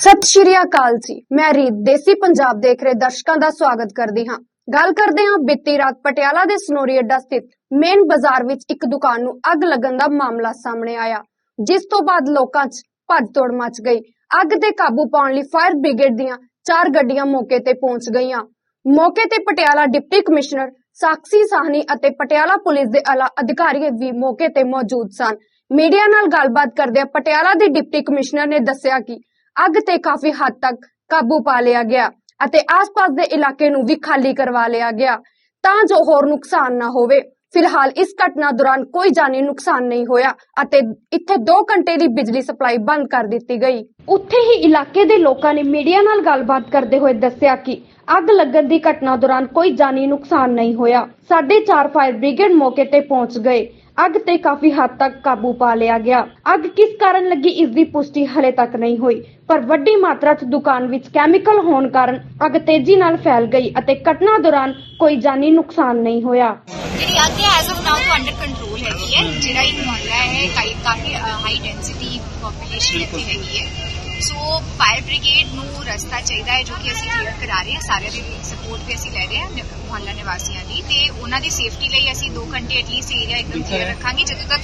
ਸਤਿ ਸ਼੍ਰੀ ਅਕਾਲ ਜੀ। ਮੈਂ ਰੀਤ, ਦੇਸੀ ਪੰਜਾਬ ਦੇਖ ਰਹੇ ਦਰਸ਼ਕਾਂ ਦਾ ਸਵਾਗਤ ਕਰਦੀ ਹਾਂ। ਗੱਲ ਕਰਦੇ ਹਾਂ ਬੀਤੀ ਰਾਤ ਪਟਿਆਲਾ ਦੇ ਸਨੋਰੀ ਅੱਡਾ ਸਥਿਤ ਮੇਨ ਬਾਜ਼ਾਰ ਵਿੱਚ ਇੱਕ ਦੁਕਾਨ ਨੂੰ ਅੱਗ ਲੱਗਣ ਦਾ ਮਾਮਲਾ ਸਾਹਮਣੇ ਆਇਆ, ਜਿਸ ਤੋਂ ਬਾਅਦ ਲੋਕਾਂ 'ਚ ਭੱਜ ਤੋੜ ਮਚ ਗਈ। ਅੱਗ ਤੇ ਕਾਬੂ ਪਾਉਣ ਲਈ ਫਾਇਰ ਬ੍ਰਿਗੇਡ ਦੀਆਂ ਚਾਰ ਗੱਡੀਆਂ ਮੌਕੇ ਤੇ ਪਹੁੰਚ ਗਈਆਂ। ਮੌਕੇ ਤੇ ਪਟਿਆਲਾ ਡਿਪਟੀ ਕਮਿਸ਼ਨਰ ਸਾਕਸ਼ੀ ਸਾਹਨੀ ਅਤੇ ਪਟਿਆਲਾ ਪੁਲਿਸ ਦੇ ਆਲਾ ਅਧਿਕਾਰੀ ਵੀ ਮੌਕੇ ਤੇ ਮੌਜੂਦ ਸਨ। ਮੀਡੀਆ ਨਾਲ ਗੱਲਬਾਤ ਕਰਦਿਆਂ ਪਟਿਆਲਾ ਦੇ ਡਿਪਟੀ ਕਮਿਸ਼ਨਰ ਨੇ ਦੱਸਿਆ ਕਿ ਅੱਗ ਤੇ ਕਾਫੀ ਹੱਦ ਤੱਕ ਕਾਬੂ ਪਾ ਲਿਆ ਗਿਆ ਅਤੇ ਆਸ-ਪਾਸ ਦੇ ਇਲਾਕੇ ਨੂੰ ਵੀ ਖਾਲੀ ਕਰਵਾ ਲਿਆ ਗਿਆ। ਤਾਂ ਜੋ ਹੋਰ ਨੁਕਸਾਨ ਨਾ ਹੋਵੇ। ਫਿਲਹਾਲ ਇਸ ਘਟਨਾ ਦੌਰਾਨ ਕੋਈ ਜਾਨੀ ਨੁਕਸਾਨ ਨਹੀਂ ਹੋਇਆ ਅਤੇ ਇੱਥੇ 2 ਘੰਟੇ ਦੀ ਬਿਜਲੀ ਸਪਲਾਈ ਬੰਦ ਕਰ ਦਿੱਤੀ ਗਈ। ਉੱਥੇ ਹੀ ਇਲਾਕੇ ਦੇ ਲੋਕਾਂ ਨੇ ਮੀਡੀਆ ਨਾਲ ਗੱਲਬਾਤ ਕਰਦੇ ਹੋਏ ਦੱਸਿਆ ਕਿ ਅੱਗ ਲੱਗਣ ਦੀ ਘਟਨਾ ਦੌਰਾਨ ਕੋਈ ਜਾਨੀ ਨੁਕਸਾਨ ਨਹੀਂ ਹੋਇਆ। ਸਾਡੇ ਚਾਰ ਫਾਇਰ ਬ੍ਰਿਗੇਡ ਮੌਕੇ ਤੇ ਪਹੁੰਚ ਗਏ। ਅੱਗ ਤੇ ਕਾਫੀ ਹੱਦ ਤੱਕ ਕਾਬੂ ਪਾ ਲਿਆ ਗਿਆ। ਅੱਗ ਕਿਸ ਕਾਰਨ ਲੱਗੀ, ਇਸ ਦੀ ਪੁਸ਼ਟੀ ਹਲੇ ਤੱਕ ਨਹੀਂ ਹੋਈ। ਪਰ ਵੱਡੀ ਮਾਤਰਾ 'ਚ ਦੁਕਾਨ ਵਿੱਚ ਕੈਮੀਕਲ ਹੋਣ ਕਾਰਨ ਅੱਗ ਤੇਜ਼ੀ ਨਾਲ ਫੈਲ ਗਈ ਅਤੇ ਘਟਨਾ ਦੌਰਾਨ ਕੋਈ ਜਾਨੀ ਨੁਕਸਾਨ ਨਹੀਂ ਹੋਇਆ। ਜਿਹੜੀ ਅੱਗ ਹੈ as of now under control ਹੈਗੀ ਹੈ। ਜਿਹੜਾ ਇਹ ਮੁਹੱਲਾ ਹੈ ਕਾਫੀ ਹਾਈ ਡੈਂਸਿਟੀ ਪੋਪੂਲੇਸ਼ਨ ਇੱਥੇ ਹੈਗੀ ਹੈ। ਸੋ ਫਾਇਰ ਬ੍ਰਿਗੇਡ ਨੂੰ ਰਸਤਾ ਚਾਹੀਦਾ ਹੈ ਜੋ ਕਿ ਅਸੀਂ ਕਲੀਅਰ ਕਰਾ ਰਹੇ ਹਾਂ ਸਾਰਿਆਂ ਦੀ ਸਪੋਰਟ ਵੀ ਅਸੀਂ ਲੈ ਰਹੇ ਹਾਂ ਮੁਹੱਲਾ ਨਿਵਾਸੀਆਂ ਦੀ। ਤੇ ਉਹਨਾਂ ਦੀ ਸੇਫਟੀ ਲਈ ਅਸੀਂ 2 ਘੰਟੇ ਐਟਲੀਸਟ ਏਰੀਆ ਇੱਕਦਮ ਕਲੀਅਰ ਰੱਖਾਂਗੇ। ਜਦੋਂ ਤੱਕ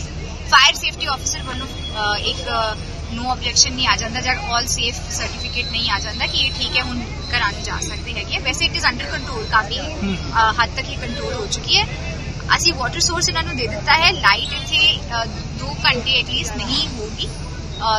ਫਾਇਰ ਸੇਫਟੀ ਆਫੀਸਰ ਵੱਲੋਂ ਇੱਕ ਨੋ ਆਬਜੈਕਸ਼ਨ ਨਹੀਂ ਆ ਜਾਂਦਾ ਜਾਂ ਆਲ ਸੇਫ ਸਰਟੀਫਿਕੇਟ ਨਹੀਂ ਆ ਜਾਂਦਾ ਕਿ ਇਹ ਠੀਕ ਹੈ ਹੁਣ ਘਰਾਂ ਨੂੰ ਜਾ ਸਕਦੇ ਹੈਗੇ। ਵੈਸੇ ਇਟ ਇਜ਼ ਅੰਡਰ ਕੰਟਰੋਲ ਕਾਫੀ ਹੱਦ ਤੱਕ ਇਹ ਕੰਟਰੋਲ ਹੋ ਚੁੱਕੀ ਹੈ। ਅਸੀਂ ਵਾਟਰ ਸੋਰਸ ਇਹਨਾਂ ਨੂੰ ਦੇ ਦਿੱਤਾ ਹੈ। ਲਾਈਟ ਇੱਥੇ 2 ਘੰਟੇ ਐਟਲੀਸਟ ਨਹੀਂ ਹੋਊਗੀ।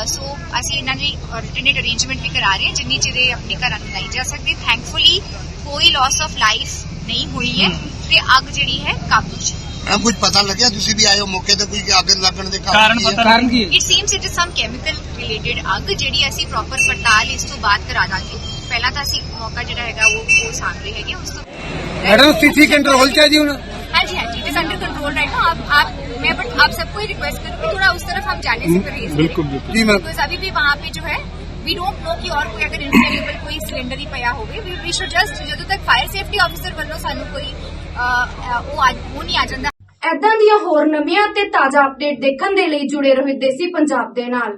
ਸੋ ਅਸੀਂ ਇਹਨਾਂ ਦੀ ਅਲਟਰਨੇਟ ਅਰੇਂਜਮੈਂਟ ਵੀ ਕਰਾ ਰਹੇ ਹਾਂ ਜਿੰਨੀ ਚਿਰੇ ਆਪਣੇ ਘਰਾਂ ਨੂੰ ਨਹੀਂ ਜਾ ਸਕਦੇ। ਥੈਂਕਫੁਲੀ ਕੋਈ ਲਾਸ ਆਫ ਲਾਈਫ ਨਹੀਂ ਹੋਈ ਹੈ ਤੇ ਅੱਗ ਜਿਹੜੀ ਹੈ ਕਾਬੂ 'ਚ ਆ ਕੁਝ ਪਤਾ ਲੱਗਿਆ? ਤੁਸੀਂ ਵੀ ਆਏ ਮੌਕੇ ਤੇ ਕੋਈ ਅੱਗ ਲੱਗਣ ਦੇ ਕਾਰਨ ਪਤਾ ਕਾਰਨ ਕੀ it seems it is some chemical related ਅੱਗ ਜਿਹੜੀ ਅਸੀਂ ਪ੍ਰੋਪਰ ਪੜਤਾਲ ਇਸ ਤੋਂ ਬਾਅਦ ਕਰਾ ਦਾਂਗੇ। ਪਹਿਲਾਂ ਤਾਂ ਅਸੀਂ ਮੌਕਾ ਜਿਹੜਾ ਹੈਗਾ ਉਹ ਉਹ ਸਾਹਮਣੇ ਹੈਗੇ ਉਸ ਤੋਂ ਮੈਡਮ ਸਥਿਤੀ ਕੰਟਰੋਲ ਚ ਹੁਣ? आप आप मैं बट आप सबको ही रिक्वेस्ट करूँ थोड़ा उस तरफ हम जाने से परहेज बिल्कुल, बिल्कुल। जी, मैम। बिकॉज अभी भी वहाँ पे जो है वी डोंट नो कि और कोई अगर इनफेलेबल कोई सिलेंडर ही ਪਿਆ ਹੋਵੇ ਵੀ ਵੀ ਸ਼ੁਡ ਜਸਟ ਜਦੋਂ ਤੱਕ ਫਾਇਰ ਸੇਫਟੀ ਆਫੀਸਰ ਵੱਲੋਂ ਸਾਨੂੰ ਕੋਈ ਅਹ, ਅਹ, ਉਹ ਆ ਉਹ ਨਹੀਂ ਆ ਜਾਂਦਾ ਐਦਾਂ ਦੀਆਂ ਹੋਰ ਨਵੀਆਂ ਤੇ ਤਾਜ਼ਾ ਅਪਡੇਟ ਦੇਖਣ ਦੇ ਲਈ ਜੁੜੇ ਰਹੋ ਦੇਸੀ ਪੰਜਾਬ ਦੇ ਨਾਲ